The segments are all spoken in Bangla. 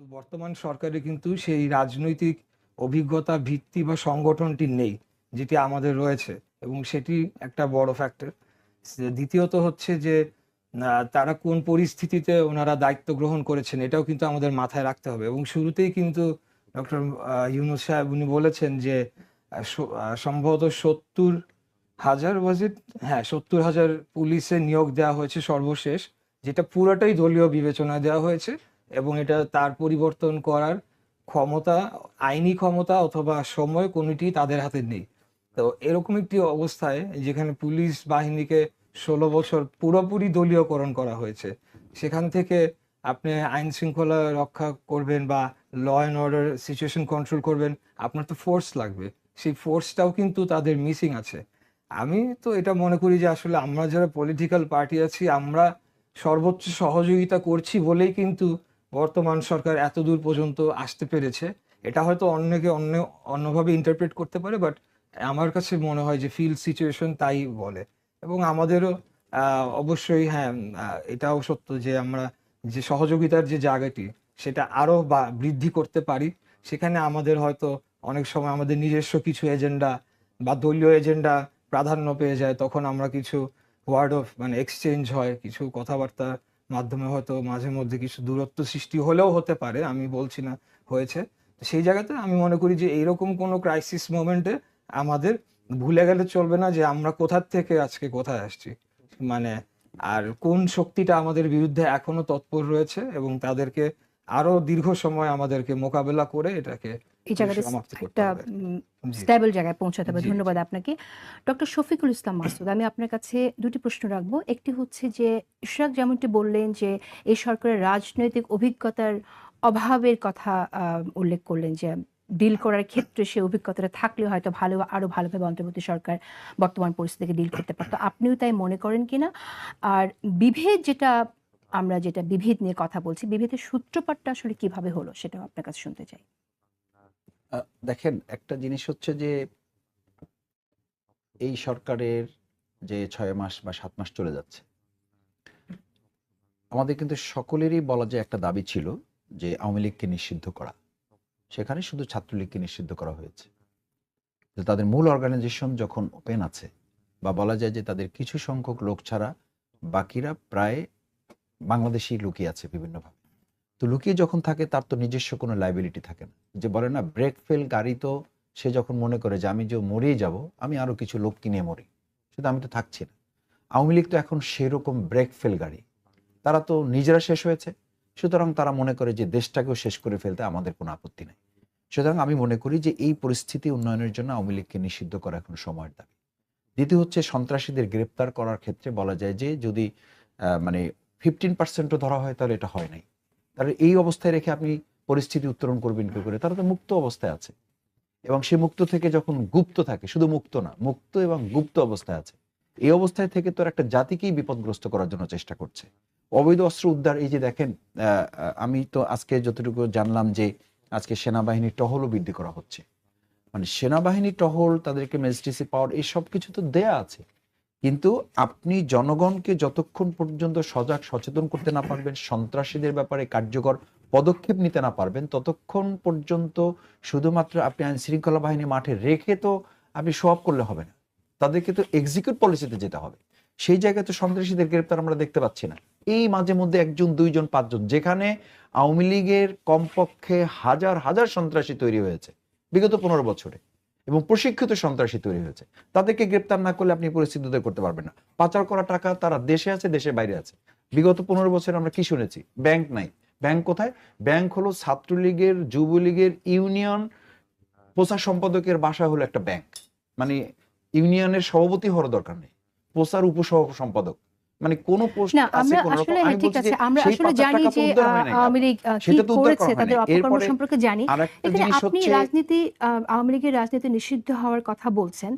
বর্তমান সরকারে কিন্তু সেই রাজনৈতিক অভিজ্ঞতা, ভিত্তি বা সংগঠনটি নেই, যেটি আমাদের রয়েছে এবং সেটি একটা বড় ফ্যাক্টর দ্বিতীয়ত হচ্ছে যে তারা কোন পরিস্থিতিতে ওনারা দায়িত্ব গ্রহণ করেছেন এটাও কিন্তু আমাদের মাথায় রাখতে হবে এবং শুরুতেই কিন্তু ডক্টর ইউনুস সাহেব উনি বলেছেন যে সম্ভবত সত্তর হাজার বাজেট হ্যাঁ সত্তর হাজার পুলিশে নিয়োগ দেওয়া হয়েছে সর্বশেষ, যেটা পুরোটাই দলীয় বিবেচনা দেওয়া হয়েছে। এবং এটা তার পরিবর্তন করার ক্ষমতা, আইনি ক্ষমতা অথবা সময় কোনোটি তাদের হাতে নেই। তো এরকম একটি অবস্থায় যেখানে পুলিশ বাহিনীকে ষোলো বছর পুরোপুরি দলীয়করণ করা হয়েছে, সেখান থেকে আপনি আইন শৃঙ্খলা রক্ষা করবেন বা law and order situation control করবেন, আপনার তো ফোর্স লাগবে। সেই ফোর্সটাও কিন্তু তাদের মিসিং আছে। আমি তো এটা মনে করি যে আসলে আমরা যারা পলিটিক্যাল পার্টি আছি, আমরা সর্বোচ্চ সহযোগিতা করছি বলেই কিন্তু বর্তমান সরকার এত দূর পর্যন্ত আসতে পেরেছে। এটা হয়তো অন্যকে অন্য, অন্যভাবে ইন্টারপ্রেট করতে পারে বাট আমার কাছে মনে হয় যে ফিল্ড সিচুয়েশন তাই বলে। এবং আমাদেরও অবশ্যই হ্যাঁ এটাও সত্য যে আমরা যে সহযোগিতার যে জায়গাটি, সেটা আরও বৃদ্ধি করতে পারি। সেখানে আমাদের হয়তো অনেক সময় আমাদের নিজস্ব কিছু এজেন্ডা বা দলীয় এজেন্ডা প্রাধান্য পেয়ে যায়। তখন আমরা কিছু ওয়ার্ড অফ মানে এক্সচেঞ্জ হয়, কিছু কথাবার্তার মাধ্যমে হয়তো মাঝে মধ্যে কিছু দূরত্ব সৃষ্টি হলেও হতে পারে, আমি বলছি না হয়েছে। সেই জায়গাতে আমি মনে করি যে এইরকম কোনো ক্রাইসিস মোমেন্টে আমাদের ভুলে গেলে চলবে না যে আমরা কোথার থেকে আজকে কোথায় আসছি। মানে আর কোন শক্তিটা আমাদের বিরুদ্ধে এখনও তৎপর রয়েছে এবং তাদেরকে আরও দীর্ঘ সময় আমাদেরকে মোকাবেলা করে এটাকে এই জায়গাটা একটা স্টেবল জায়গায় পৌঁছাতে হবে। ধন্যবাদ আপনাকে। ডক্টর শফিকুল ইসলাম মাসুদ আমি আপনার কাছে দুটি প্রশ্ন রাখব। একটি হচ্ছে যে ইশরাক যেমনটি বললেন যে এই সরকারের রাজনৈতিক অভিজ্ঞতার অভাবের কথা উল্লেখ করলেন যে ডিল করার ক্ষেত্রে সে অভিজ্ঞতাটা থাকলে হয়তো ভালো আরও ভালোভাবে অন্তর্বর্তী সরকার বর্তমান পরিস্থিতিকে ডিল করতে পারতো। আপনিও তাই মনে করেন কিনা? আর বিভেদ যেটা আমরা যেটা বিভেদ নিয়ে কথা বলছি, বিভেদের সূত্রপাতটা আসলে কীভাবে হলো সেটাও আপনার কাছে শুনতে চাই। দেখেন, একটা জিনিস হচ্ছে যে, এই সরকারের যে ছয় মাস বা সাত মাস চলে যাচ্ছে, আমাদের কিন্তু সকলেরই বলা যায় একটা দাবি ছিল যে আওয়ামী লীগকে নিষিদ্ধ করা। সেখানে শুধু ছাত্রলীগকে নিষিদ্ধ করা হয়েছে। যে তাদের মূল অর্গানাইজেশন যখন ওপেন আছে, বা বলা যায় যে তাদের কিছু সংখ্যক লোক ছাড়া বাকিরা প্রায় বাংলাদেশি লুকিয়ে আছে বিভিন্নভাবে। তো লুকিয়ে যখন থাকে, তার তো নিজস্ব কোনো লাইবিলিটি থাকে না। যে বলে না ব্রেক ফেল গাড়ি তো সে যখন মনে করে যে আমি যে মরেই যাব, আমি আরও কিছু লোক কিনে মরি। সেটা আমি তো থাকছি না। আওয়ামী লীগ তো এখন সেরকম ব্রেক ফেল গাড়ি। তারা তো নিজেরা শেষ হয়েছে। সুতরাং তারা মনে করে যে দেশটাকেও শেষ করে ফেলতে আমাদের কোনো আপত্তি নেই। সুতরাং আমি মনে করি যে এই পরিস্থিতি উন্নয়নের জন্য আওয়ামী লীগকে নিষিদ্ধ করা এখন সময়ের দাবি। দ্বিতীয় হচ্ছে সন্ত্রাসীদের গ্রেপ্তার করার ক্ষেত্রে বলা যায় যে যদি মানে ফিফটিন পার্সেন্টও ধরা হয়, তাহলে এটা হয় নাই। তাহলে এই অবস্থায় রেখে আপনি পরিস্থিতি উত্তরণ করবেন কি করে? তারা তো মুক্ত অবস্থায় আছে। এবং সে মুক্ত থেকে যখন গুপ্ত থাকে, শুধু মুক্ত না, মুক্ত এবং গুপ্ত অবস্থায় আছে। এই অবস্থায় থেকে তো একটা জাতিকেই বিপদগ্রস্ত করার জন্য চেষ্টা করছে। অবৈধ অস্ত্র উদ্ধার, এই যে দেখেন আমি তো আজকে যতটুকু জানলাম যে আজকে সেনাবাহিনীর টহলও বৃদ্ধি করা হচ্ছে। মানে সেনাবাহিনী টহল, তাদেরকে ম্যাজিস্ট্রেসি পাওয়ার এই সব কিছু তো দেয়া আছে। কিন্তু আপনি জনগণকে যতক্ষণ পর্যন্ত সজাগ, সচেতন করতে না পারবেন, সন্ত্রাসীদের ব্যাপারে কার্যকর পদক্ষেপ নিতে না পারবেন, ততক্ষণ পর্যন্ত শুধুমাত্র আপনি আইন শৃঙ্খলা বাহিনী মাঠে রেখে তো আপনি শো অফ করলে হবে না। তাদেরকে তো এক্সিকিউট পলিসিতে যেতে হবে। সেই জায়গায় তো সন্ত্রাসীদের গ্রেপ্তার আমরা দেখতে পাচ্ছি না। এই মাঝে মধ্যে একজন, দুইজন, পাঁচজন, যেখানে আওয়ামী লীগের কমপক্ষে হাজার হাজার সন্ত্রাসী তৈরি হয়েছে বিগত পনেরো বছরে। এবং প্রশিক্ষিত সন্ত্রাসী তৈরি হয়েছে। তাদেরকে গ্রেপ্তার না করলে আপনি পরিস্থিতি করতে পারবেন না। পাচার করা টাকা তারা দেশে আছে, দেশের বাইরে আছে। বিগত পনেরো বছর আমরা কি শুনেছি? ব্যাংক নাই। ব্যাংক কোথায়? ব্যাংক হলো ছাত্রলীগের, যুবলীগের, ইউনিয়ন প্রচার সম্পাদকের বাসা হলো একটা ব্যাংক। মানে ইউনিয়নের সভাপতি হওয়ার দরকার নেই। প্রচার উপসহ সম্পাদক মানে কোন পোস্ট না আমরা আসলে হ্যাঁ, ঠিক আছে আমরা আসলে জানি যে হয় আওয়ামী লীগ কি করেছে তাদের অপকর্ম সম্পর্কে জানি। এখানে আপনি রাজনীতি আহ, আওয়ামী লীগের রাজনীতি নিষিদ্ধ হওয়ার কথা বলছেন।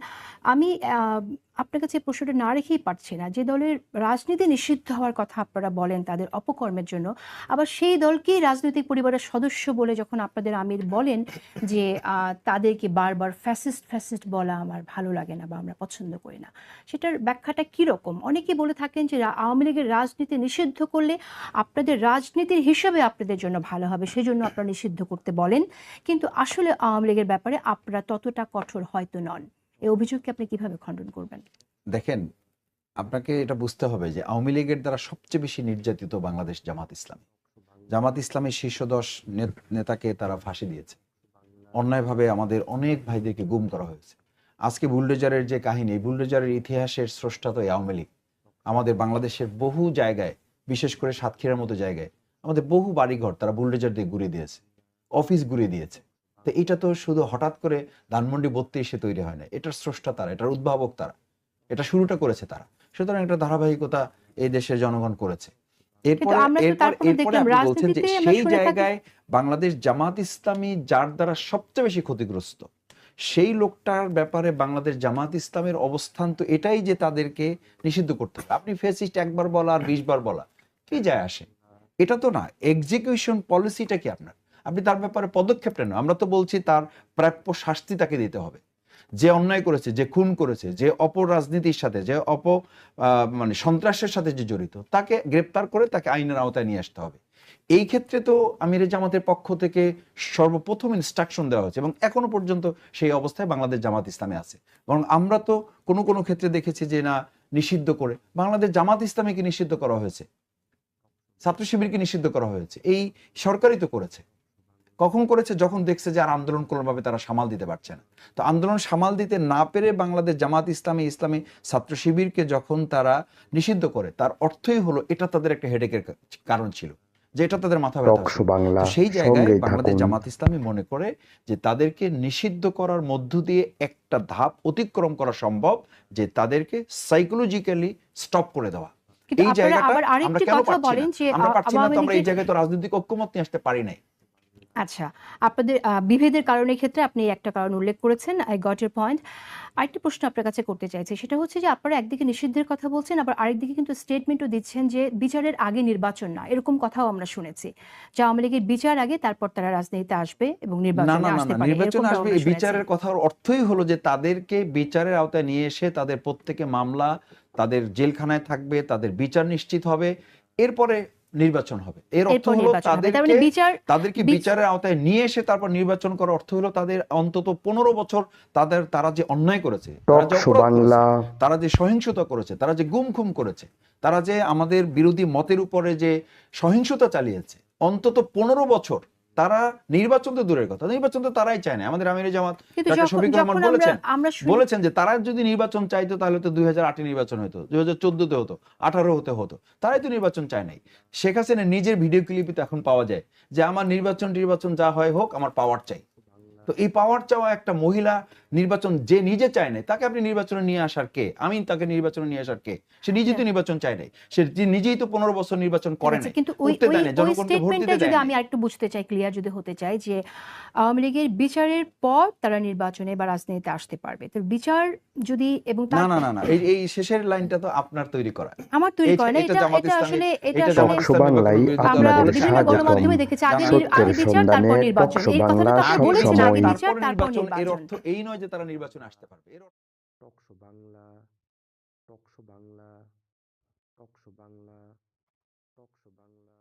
আমি আহ, আপনার কাছে প্রশ্নটা না রেখেই পারছি না। যে দলের রাজনীতি নিষিদ্ধ হওয়ার কথা আপনারা বলেন তাদের অপকর্মের জন্য, আবার সেই দলকেই রাজনৈতিক পরিবারের সদস্য বলে যখন আপনাদের আমির বলেন যে তাদেরকে বারবার ফ্যাসিস্ট ফ্যাসিস্ট বলা আমার ভালো লাগে না বা আমরা পছন্দ করি না। সেটার ব্যাখ্যাটা কীরকম অনেকেই বলে থাকেন যে, আওয়ামী লীগের রাজনীতি নিষিদ্ধ করলে আপনাদের রাজনীতির হিসাবে আপনাদের জন্য ভালো হবে সেই জন্য আপনারা নিষিদ্ধ করতে বলেন। কিন্তু আসলে আওয়ামী লীগের ব্যাপারে আপনারা ততটা কঠোর হয়তো নন। এই অভিযোগকে আপনি কীভাবে খণ্ডন করবেন? দেখেন, আপনাকে এটা বুঝতে হবে যে আওয়ামী লীগের দ্বারা সবচেয়ে বেশি নির্যাতিত বাংলাদেশ জামাত ইসলামী। জামাত ইসলামের শীর্ষ দশ নেতাকে তারা ফাঁসি দিয়েছে। অন্যায়ভাবে আমাদের অনেক ভাইদেরকে গুম করা হয়েছে। আজকে বুলডোজারের যে কাহিনী বুলডোজারের ইতিহাসের স্রষ্টা তো আওয়ামী লীগ। আমাদের বাংলাদেশের বহু জায়গায়, বিশেষ করে সাতক্ষীরার মতো জায়গায়, আমাদের বহু বাড়িঘর তারা বুলডোজার দিয়ে ঘুরিয়ে দিয়েছে, অফিস ঘুরিয়ে দিয়েছে। তো এটা তো শুধু হঠাৎ করে ধানমন্ডি বত্রিশে তৈরি হয় না এটার স্রষ্টা তারা এটার উদ্ভাবক তারা এটা শুরুটা করেছে তারা। সুতরাং একটা ধারাবাহিকতা এই দেশের জনগণ করেছে। এরপরে এরপর এরপরে আপনি বলছেন যে সেই জায়গায় বাংলাদেশ জামাত ইসলামী যার দ্বারা সবচেয়ে বেশি ক্ষতিগ্রস্ত সেই লোকটার ব্যাপারে বাংলাদেশ জামাত ইসলামের অবস্থান তো এটাই যে তাদেরকে নিষিদ্ধ করতে হবে। আপনি ফেসিস্ট একবার বলা আর বিশ বার বলা কি যায় আসে? এটা তো না এক্সিকিউশন পলিসিটা কি আপনার? আপনি তার ব্যাপারে পদক্ষেপ নেন। আমরা তো বলছি তার প্রাপ্য শাস্তি তাকে দিতে হবে। যে অন্যায় করেছে, যে খুন করেছে, যে অপর রাজনীতির সাথে, যে অপ মানে সন্ত্রাসের সাথে যে জড়িত, তাকে গ্রেপ্তার করে তাকে আইনের আওতায় নিয়ে আসতে হবে। এই ক্ষেত্রে তো আমির জামাতের পক্ষ থেকে সর্বপ্রথম ইনস্ট্রাকশন দেওয়া হয়েছে এবং এখনও পর্যন্ত সেই অবস্থায় বাংলাদেশ জামাত ইসলামে আছে। বরং আমরা তো কোনো কোনো ক্ষেত্রে দেখেছি যে না, নিষিদ্ধ করে। বাংলাদেশ জামাত ইসলামীকে নিষিদ্ধ করা হয়েছে। ছাত্র শিবিরকে নিষিদ্ধ করা হয়েছে। এই সরকারই তো করেছে। কখন করেছে? যখন দেখছে যে আর আন্দোলন কোনোভাবে তারা সামাল দিতে পারছে না। তো আন্দোলন সামাল দিতে না পেরে বাংলাদেশ জামাত ইসলামী ইসলামী ছাত্র শিবিরকে যখন তারা নিষিদ্ধ করে তার অর্থই হলো এটা তাদের একটা হেডেকের কারণ ছিল যে এটা তাদের মাথা ব্যথা সেই জায়গায় বাংলাদেশ জামাত ইসলামী মনে করে যে তাদেরকে নিষিদ্ধ করার মধ্য দিয়ে একটা ধাপ অতিক্রম করা সম্ভব যে তাদেরকে সাইকোলজিক্যালি স্টপ করে দেওয়া। এই জায়গাটা আমরা কেন কথা পারছি না? আমরা পারছি না তো আমরা এই জায়গায় তো রাজনৈতিক ঐক্যমত নিয়ে আসতে পারি নাই। আচ্ছা আপনাদের বিভেদের কারণের ক্ষেত্রে আপনি একটা কারণ উল্লেখ করেছেন আই গট এর পয়েন্ট আরেকটি প্রশ্ন আপনার কাছে করতে চাইছি সেটা হচ্ছে যে আপনারা একদিকে নিষিদ্ধের কথা বলছেন আবার আরেকদিকে কিন্তু স্টেটমেন্টও দিচ্ছেন যে বিচারের আগে নির্বাচন না এরকম কথাও আমরা শুনেছি। যে আওয়ামী লীগের বিচার আগে তারপর তারা রাজনীতিতে আসবে এবং নির্বাচনে না না আসতে পারে নির্বাচন আসবে। বিচারের কথার অর্থই হলো যে তাদেরকে বিচারের আওতায় নিয়ে এসে তাদের প্রত্যেকে মামলা তাদের জেলখানায় থাকবে তাদের বিচার নিশ্চিত হবে। এরপরে নির্বাচন হবে। এর অর্থ হলো মানে তাদেরকে তাদেরকে বিচারের আওতায় নিয়ে এসে তারপর নির্বাচন করার অর্থ হলো তাদের অন্তত পনেরো বছর তাদের তারা যে অন্যায় করেছে তারা যে সহিংসতা করেছে তারা যে গুম খুম করেছে তারা যে আমাদের বিরোধী মতের উপরে যে সহিংসতা চালিয়েছে অন্তত পনেরো বছর তারা নির্বাচন তো দূরের কথা নির্বাচন তো তারাই চায় না। আমাদের আমির জামাত শফিকুর রহমান বলেছেন বলেছেন যে তারা যদি নির্বাচন চাইতো তাহলে তো দুই হাজার আটে নির্বাচন হতো দুই হাজার চোদ্দতে হতো আঠারো হতে হতো। তারাই তো নির্বাচন চায় নাই। শেখ হাসিনা নিজের ভিডিও ক্লিপে তো এখন পাওয়া যায় যে আমার নির্বাচন নির্বাচন যা হয় হোক আমার পাওয়ার চাই। তো এই পাওয়ার চাওয়া একটা মহিলা নির্বাচন যে নিজে চায় নাই তাকে আপনি নির্বাচনে নিয়ে আসার কে? আমি তাকে নির্বাচনে নিয়ে আসার কে? সে নিজে তো নির্বাচন চায় নাই। সে নিজেই তো পনেরো বছর নির্বাচন করে নাই। কিন্তু ওই করতে ওই দেয় নাই, ওই জনগণকে ভোট স্টেটমেন্টে দিতে যদি আমি আরেকটু বুঝতে চাই ক্লিয়ার যদি হতে চাই যে আওয়ামী লীগের বিচারের পর তারা নির্বাচনে বা রাজনীতিতে আসতে পারবে। তো বিচার যদি এবং না না না না এই এই শেষের লাইনটা তো আপনার তৈরি করা। আমার তৈরি করে না এটা এটা আসলে এটা আসলে আমরা। বিভিন্ন গণমাধ্যমে দেখেছি। আগে আগে বিচার তারপর নির্বাচন এই কথাটা তো আপনি বলেছেন আগে বিচার তারপর নির্বাচন। এর অর্থ এই নয় যে তারা নির্বাচনে আসতে পারবে এর অর্থ talk show Bangla talk show Bangla talk show Bangla talk show Bangla